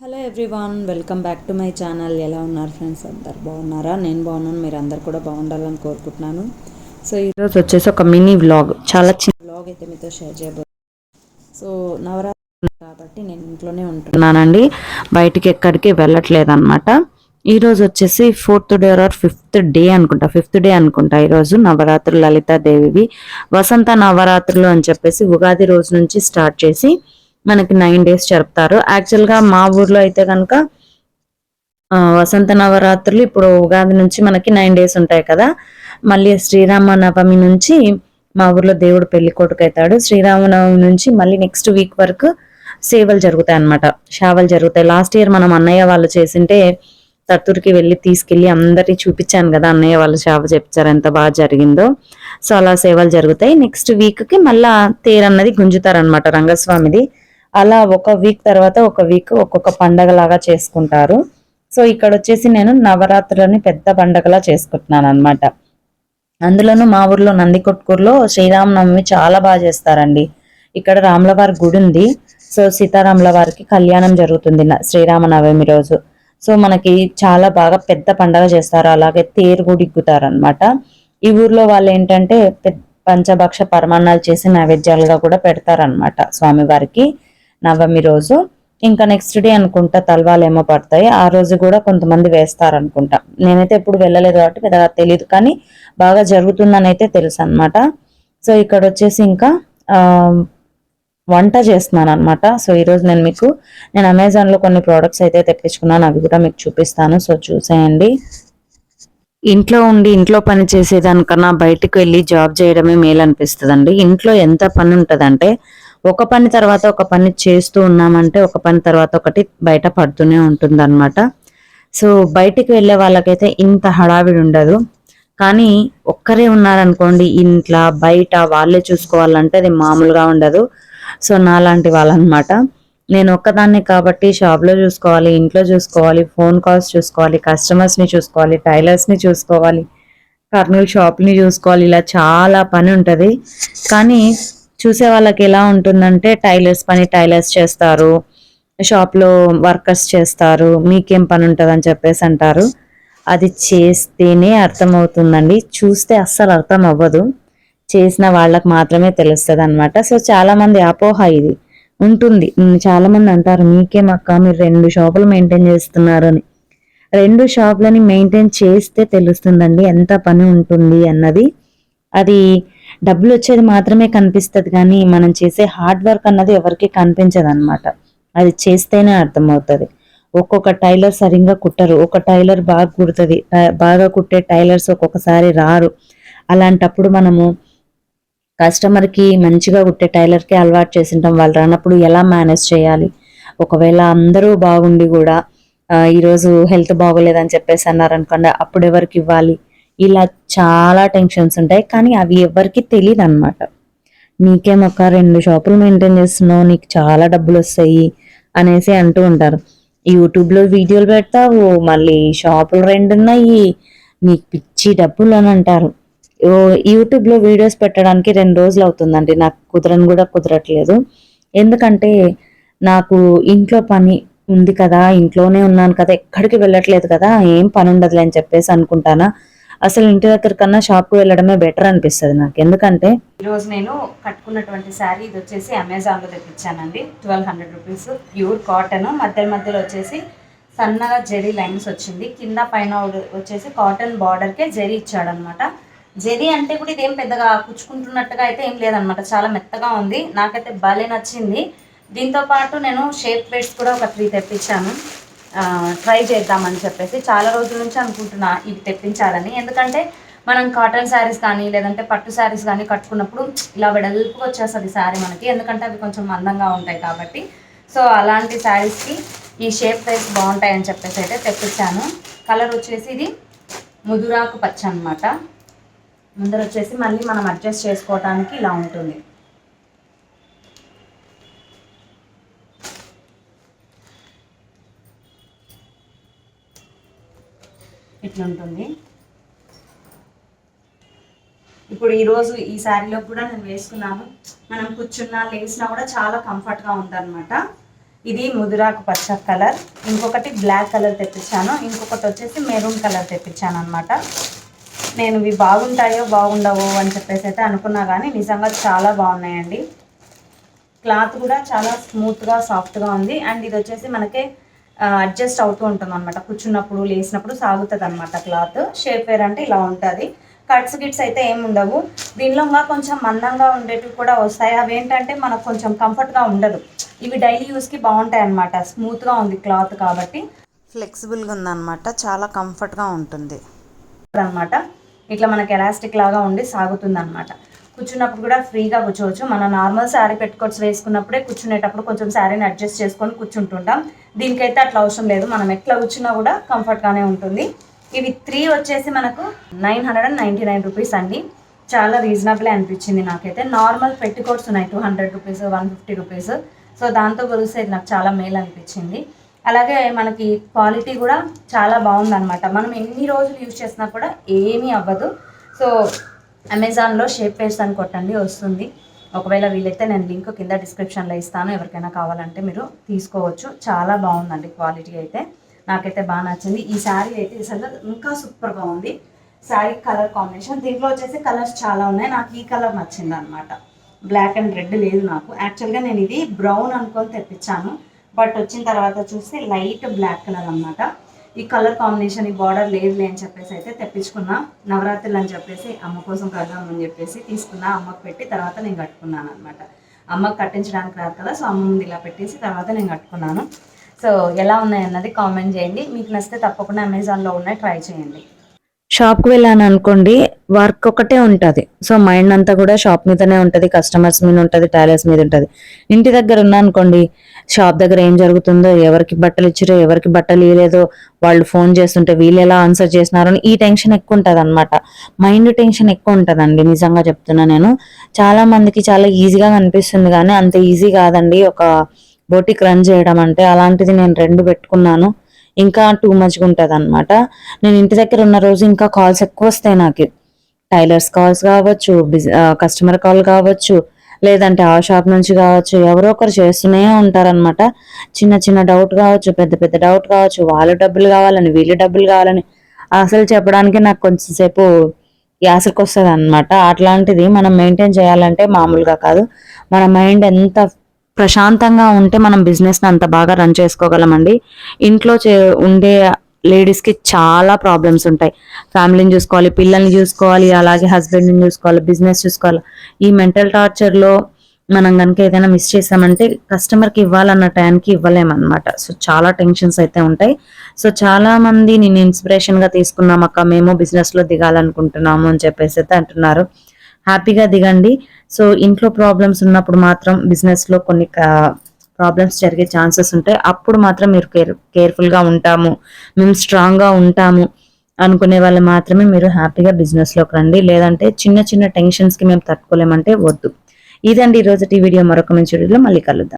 Hello everyone welcome back to my channel ఎలా ఉన్నారు friends అందరు బాగున్నారా? నేను బాగున్నాను మీరు అందరు కూడా బాగుండాలని కోరుకుంటున్నాను. సో ఈరోజు వచ్చేసి ఒక మినీ వ్లాగ్ చాలా చిన్న వ్లాగ్ అయితే మీతో షేర్ చేయబోతున్నాను సో నవరాత్రి కాబట్టి నేను ఇంట్లోనే ఉంటున్నానండి. బయటికి ఎక్కడికి వెళ్ళట్లేదు అనమాట ఈరోజు వచ్చేసి fourth day or fifth day అనుకుంటా ఫిఫ్త్ డే అనుకుంటా ఈరోజు నవరాత్రులు లలితాదేవివి. వసంత నవరాత్రులు అని చెప్పేసి ఉగాది రోజు నుంచి స్టార్ట్ చేసి మనకి నైన్ డేస్ జరుపుతారు. యాక్చువల్గా మా ఊర్లో అయితే కనుక వసంత నవరాత్రులు ఇప్పుడు ఉగాది నుంచి మనకి నైన్ డేస్ ఉంటాయి కదా. మళ్ళీ శ్రీరామ నవమి నుంచి మా ఊర్లో దేవుడు పెళ్ళి కొడుకు అవుతాడు శ్రీరామనవమి నుంచి మళ్ళీ నెక్స్ట్ వీక్ వరకు సేవలు జరుగుతాయి అన్నమాట. షావలు జరుగుతాయి. లాస్ట్ ఇయర్ మనం అన్నయ్య వాళ్ళు చేసింటే తత్తూరుకి వెళ్ళి తీసుకెళ్ళి అందరి చూపించాను కదా. అన్నయ్య వాళ్ళు సేవ చెప్తారు ఎంత బాగా జరిగిందో. సో అలా సేవలు జరుగుతాయి. నెక్స్ట్ వీక్కి మళ్ళా తేరన్నది గుంజుతారనమాట రంగస్వామిది. అలా ఒక వీక్ తర్వాత ఒక వీక్ ఒక్కొక్క పండగ లాగా చేసుకుంటారు. సో ఇక్కడ వచ్చేసి నేను నవరాత్రులని పెద్ద పండగలా చేసుకుంటున్నాను అనమాట అందులోనూ మా ఊర్లో నందికొట్కూరులో శ్రీరామనవమి చాలా బాగా చేస్తారండి. ఇక్కడ రాములవారి గుడి ఉంది. సో సీతారాముల వారికి కళ్యాణం జరుగుతుంది శ్రీరామనవమి రోజు. సో మనకి చాలా బాగా పెద్ద పండగ చేస్తారు. అలాగే తేరు కూడా అనమాట ఈ ఊర్లో వాళ్ళు ఏంటంటే పంచభక్ష పరమాన్నాలు చేసి నైవేద్యాలుగా కూడా పెడతారనమాట స్వామివారికి. నవమి రోజు. ఇంకా నెక్స్ట్ డే అనుకుంటా తలవాలు ఏమో పడతాయి. ఆ రోజు కూడా కొంతమంది వేస్తారు అనుకుంటా నేనైతే ఎప్పుడు వెళ్ళలేదు కాబట్టి పెద్దగా తెలియదు కానీ బాగా జరుగుతుందని అయితే తెలుసు అనమాట సో ఇక్కడ వచ్చేసి ఇంకా వంట చేస్తున్నాను అనమాట సో ఈరోజు నేను మీకు నేను అమెజాన్లో కొన్ని ప్రోడక్ట్స్ అయితే తెప్పించుకున్నాను. అవి కూడా మీకు చూపిస్తాను. సో చూసేయండి. ఇంట్లో ఉండి ఇంట్లో పని చేసేదానికన్నా బయటకు వెళ్ళి జాబ్ చేయడమే మేలు అనిపిస్తుంది ఇంట్లో ఎంత పని ఉంటుందంటే ఒక పని తర్వాత ఒక పని చేస్తూ ఉన్నామంటే ఒక పని తర్వాత ఒకటి బయట పడుతూనే ఉంటుంది అనమాట సో బయటికి వెళ్ళే వాళ్ళకైతే ఇంత హడావిడి ఉండదు. కానీ ఒక్కరే ఉన్నారనుకోండి ఇంట్లో బయట వాళ్ళే చూసుకోవాలంటే అది మామూలుగా ఉండదు. సో నాలాంటి వాళ్ళనమాట నేను ఒక్కదాన్ని కాబట్టి షాప్లో చూసుకోవాలి ఇంట్లో చూసుకోవాలి ఫోన్ కాల్స్ చూసుకోవాలి కస్టమర్స్ని చూసుకోవాలి టైలర్స్ని చూసుకోవాలి కర్నూలు షాప్ని చూసుకోవాలి ఇలా చాలా పని ఉంటుంది. కానీ చూసే వాళ్ళకి ఎలా ఉంటుందంటే టైలర్స్ పని టైలర్స్ చేస్తారు షాప్లో వర్కర్స్ చేస్తారు మీకేం పని ఉంటుంది అని చెప్పేసి అంటారు. అది చేస్తేనే అర్థమవుతుందండి. చూస్తే అస్సలు అర్థం అవ్వదు చేసిన వాళ్ళకి మాత్రమే తెలుస్తుంది అనమాట సో చాలామంది అపోహ ఇది. ఉంటుంది. చాలామంది అంటారు మీకేం అక్క మీరు రెండు షాపులు మెయింటైన్ చేస్తున్నారు అని. రెండు షాపులని మెయింటైన్ చేస్తే తెలుస్తుందండి ఎంత పని ఉంటుంది అన్నది. అది డబ్బులు వచ్చేది మాత్రమే కనిపిస్తుంది కానీ మనం చేసే హార్డ్ వర్క్ అన్నది ఎవరికి కనిపించదు అనమాట అది చేస్తేనే అర్థమవుతుంది. ఒక్కొక్క టైలర్ సరిగ్గా కుట్టరు. ఒక టైలర్ బాగా కుడుతుంది. బాగా కుట్టే టైలర్స్ ఒక్కొక్కసారి రారు. అలాంటప్పుడు మనము కస్టమర్కి మంచిగా కుట్టే టైలర్కి అలవాటు చేసింటాం. వాళ్ళు రానప్పుడు ఎలా మేనేజ్ చేయాలి? ఒకవేళ అందరూ బాగుండి కూడా ఈరోజు హెల్త్ బాగోలేదని చెప్పేసి అన్నారనుకోండి అప్పుడు ఎవరికి ఇవ్వాలి? ఇలా చాలా టెన్షన్స్ ఉంటాయి. కానీ అవి ఎవరికి తెలియదు అనమాట నీకేం ఒక రెండు షాపులు మెయింటైన్ చేస్తున్నావు నీకు చాలా డబ్బులు వస్తాయి అనేసి అంటూ ఉంటారు. యూట్యూబ్లో వీడియోలు పెడతావు మళ్ళీ షాపులు రెండు ఉన్నాయి నీకు పిచ్చి డబ్బులు అని అంటారు. యూట్యూబ్లో వీడియోస్ పెట్టడానికి రెండు రోజులు అవుతుందండి. నాకు కుదరని కూడా కుదరట్లేదు. ఎందుకంటే నాకు ఇంట్లో పని ఉంది కదా ఇంట్లోనే ఉన్నాను కదా ఎక్కడికి వెళ్ళట్లేదు కదా ఏం పని ఉండదులే అని చెప్పేసి అనుకుంటానా. అసలు ఇంటి దగ్గర కన్నా షాప్కి వెళ్ళడమే బెటర్ అనిపిస్తుంది నాకు. ఎందుకంటే ఈరోజు నేను కట్టుకున్నటువంటి శారీ ఇది వచ్చేసి అమెజాన్లో తెప్పించానండి. Twelve hundred rupees. Pure cotton మధ్య మధ్యలో వచ్చేసి సన్నగా జెరీ లైన్స్ వచ్చింది. కింద పైన వచ్చేసి కాటన్ బార్డర్కే జెరీ ఇచ్చాడనమాట. జెరీ అంటే కూడా ఇదేం పెద్దగా కుచ్చుకుంటున్నట్టుగా అయితే ఏం లేదనమాట. చాలా మెత్తగా ఉంది. నాకైతే భలే నచ్చింది. దీంతో పాటు నేను షేప్ ప్లేట్స్ కూడా ఒక త్రీ తెప్పించాను. ట్రై చేద్దామని చెప్పేసి చాలా రోజుల నుంచి అనుకుంటున్నా ఇవి తెప్పించాలని. ఎందుకంటే మనం కాటన్ శారీస్ కానీ లేదంటే పట్టు శారీస్ కానీ కట్టుకున్నప్పుడు ఇలా వెడల్పుగా వచ్చేస్తుంది శారీ మనకి. ఎందుకంటే అవి కొంచెం మందంగా ఉంటాయి కాబట్టి. సో అలాంటి శారీస్కి ఈ షేప్ వైస్ బాగుంటాయని చెప్పేసి అయితే తెప్పించాను. కలర్ వచ్చేసి ఇది ముదురాకు పచ్చ అనమాట ముందర వచ్చేసి మళ్ళీ మనం అడ్జస్ట్ చేసుకోవడానికి ఇలా ఉంటుంది. ఇట్లుంటుంది ఇప్పుడు ఈరోజు ఈ శారీలో కూడా నేను వేసుకున్నాను. మనం కూర్చున్నా లేచినా కూడా చాలా కంఫర్ట్గా ఉందన్నమాట. ఇది ముదురాకు పచ్చ కలర్ ఇంకొకటి బ్లాక్ కలర్ తెప్పించాను. ఇంకొకటి వచ్చేసి మెరూన్ కలర్ తెప్పించాను అనమాట నేను ఇవి బాగుంటాయో బాగుండవో అని చెప్పేసి అయితే అనుకున్నా కానీ నిజంగా చాలా బాగున్నాయండి. క్లాత్ కూడా చాలా స్మూత్గా సాఫ్ట్గా ఉంది. అండ్ ఇది వచ్చేసి మనకి అడ్జస్ట్ అవుతూ ఉంటుంది అనమాట కూర్చున్నప్పుడు లేసినప్పుడు సాగుతుంది అనమాట క్లాత్. షేప్ వేర్ అంటే ఇలా ఉంటుంది. కట్స్ గిట్స్ అయితే ఏమి ఉండవు. దీనిలో ఇంకా కొంచెం మందంగా ఉండేటివి కూడా వస్తాయి. అవి ఏంటంటే మనకు కొంచెం కంఫర్ట్గా ఉండదు. ఇవి డైలీ యూస్కి బాగుంటాయి అనమాట స్మూత్గా ఉంది క్లాత్ కాబట్టి. ఫ్లెక్సిబుల్గా ఉందన్నమాట. చాలా కంఫర్ట్గా ఉంటుంది. అనమాట ఇట్లా మనకి ఎలాస్టిక్ లాగా ఉండి సాగుతుంది అనమాట కూర్చున్నప్పుడు కూడా ఫ్రీగా కూర్చోవచ్చు. మన నార్మల్ శారీ పెట్టుకోవచ్చు వేసుకున్నప్పుడే కూర్చునేటప్పుడు కొంచెం శారీని అడ్జస్ట్ చేసుకొని కూర్చుంటుంటాం. దీనికైతే అట్లా అవసరం లేదు. మనం ఎట్లా కూర్చున్నా కూడా కంఫర్ట్గానే ఉంటుంది. ఇవి త్రీ వచ్చేసి మనకు nine hundred and ninety nine rupees అండి. చాలా రీజనబుల్ అనిపించింది నాకైతే. నార్మల్ పెట్టుకోట్స్ ఉన్నాయి two hundred rupees one fifty rupees. So దాంతో కొలిస్తే ఇది నాకు చాలా మేలు అనిపించింది. అలాగే మనకి క్వాలిటీ కూడా చాలా బాగుందన్నమాట. మనం ఎన్ని రోజులు యూజ్ చేసినా కూడా ఏమీ అవ్వదు. సో అమెజాన్లో షేప్ పేర్స్ అని కొట్టండి వస్తుంది. ఒకవేళ వీలైతే నేను లింక్ కింద డిస్క్రిప్షన్లో ఇస్తాను. ఎవరికైనా కావాలంటే మీరు తీసుకోవచ్చు. చాలా బాగుందండి క్వాలిటీ అయితే. నాకైతే బాగా నచ్చింది. ఈ శారీ అయితే అసలు ఇంకా సూపర్గా ఉంది. Sari colour combination. దీంట్లో వచ్చేసి కలర్స్ చాలా ఉన్నాయి. నాకు ఈ కలర్ నచ్చింది అనమాట బ్లాక్ అండ్ రెడ్ లేదు నాకు. యాక్చువల్గా నేను ఇది బ్రౌన్ అనుకొని తెప్పించాను. బట్ వచ్చిన తర్వాత చూస్తే లైట్ బ్లాక్ కలర్ అన్నమాట. ఈ కలర్ కాంబినేషన్ ఈ బార్డర్ లేదులే అని చెప్పేసి అయితే తెప్పించుకున్నా. నవరాత్రులు అని చెప్పేసి అమ్మ కోసం కడదామని చెప్పేసి తీసుకున్నా. అమ్మకు పెట్టి తర్వాత నేను కట్టుకున్నాను అనమాట అమ్మకు కట్టించడానికి రాదు కదా సో అమ్మ ముందు ఇలా పెట్టేసి తర్వాత నేను కట్టుకున్నాను. సో ఎలా ఉన్నాయి అన్నది కామెంట్ చేయండి. మీకు నచ్చితే తప్పకుండా అమెజాన్లో ఉన్నాయి ట్రై చేయండి. షాప్కి వెళ్ళాను అనుకోండి వర్క్ ఒకటే ఉంటుంది. సో మైండ్ అంతా కూడా షాప్ మీదనే ఉంటుంది కస్టమర్స్ మీద ఉంటుంది టాలెస్ మీద ఉంటుంది. ఇంటి దగ్గర ఉన్నా అనుకోండి షాప్ దగ్గర ఏం జరుగుతుందో ఎవరికి బట్టలు ఇచ్చారో ఎవరికి బట్టలు ఇవ్వలేదో వాళ్ళు ఫోన్ చేస్తుంటే వీళ్ళు ఎలా ఆన్సర్ చేసినారో అని ఈ టెన్షన్ ఎక్కువ ఉంటుంది అనమాట మైండ్ టెన్షన్ ఎక్కువ ఉంటుందండి నిజంగా చెప్తున్నా నేను. చాలా మందికి చాలా ఈజీగా కనిపిస్తుంది కానీ అంత ఈజీ కాదండి. ఒక బోటిక్ రన్ చేయడం అంటే అలాంటిది నేను రెండు పెట్టుకున్నాను. ఇంకా టూ మచ్గా ఉంటుంది అనమాట నేను ఇంటి దగ్గర ఉన్న రోజు ఇంకా కాల్స్ ఎక్కువ వస్తాయి నాకు. టైలర్స్ కాల్స్ కావచ్చు కస్టమర్ కాల్ కావచ్చు లేదంటే ఆ షాప్ నుంచి కావచ్చు ఎవరో ఒకరు చేస్తూనే ఉంటారనమాట చిన్న చిన్న డౌట్ కావచ్చు పెద్ద పెద్ద డౌట్ కావచ్చు వాళ్ళు డబ్బులు కావాలని వీళ్ళు డబ్బులు కావాలని అసలు చెప్పడానికి నాకు కొంచెంసేపు యాసరికి వస్తుంది అనమాట అట్లాంటిది మనం మెయింటైన్ చేయాలంటే మామూలుగా కాదు. మన మైండ్ ఎంత ప్రశాంతంగా ఉంటే మనం బిజినెస్ని అంత బాగా రన్ చేసుకోగలమండి. ఇంట్లో చే ఉండే లేడీస్కి చాలా ప్రాబ్లమ్స్ ఉంటాయి. ఫ్యామిలీని చూసుకోవాలి పిల్లల్ని చూసుకోవాలి అలాగే హస్బెండ్ని చూసుకోవాలి బిజినెస్ చూసుకోవాలి. ఈ మెంటల్ టార్చర్లో మనం కనుక ఏదైనా మిస్ చేసామంటే కస్టమర్కి ఇవ్వాలన్న టైంకి ఇవ్వలేమన్నమాట. సో చాలా టెన్షన్స్ అయితే ఉంటాయి. సో చాలా మంది నేను ఇన్స్పిరేషన్గా తీసుకున్నాం అక్క మేము బిజినెస్లో దిగాలనుకుంటున్నాము అని చెప్పేసి అయితే అంటున్నారు. హ్యాపీగా దిగండి. సో ఇంట్లో ప్రాబ్లమ్స్ ఉన్నప్పుడు మాత్రం బిజినెస్లో కొన్ని ప్రాబ్లమ్స్ జరిగే ఛాన్సెస్ ఉంటాయి అప్పుడు మాత్రం మీరు కేర్ కేర్ఫుల్గా ఉంటాము. మేము స్ట్రాంగ్గా ఉంటాము. అనుకునే వాళ్ళు మాత్రమే మీరు హ్యాపీగా బిజినెస్లోకి రండి. లేదంటే చిన్న చిన్న టెన్షన్స్కి మేము తట్టుకోలేమంటే వద్దు. ఇదండి ఈరోజు ఈ వీడియో. మరొక మంచి వీడియోలో మళ్ళీ కలుద్దాం.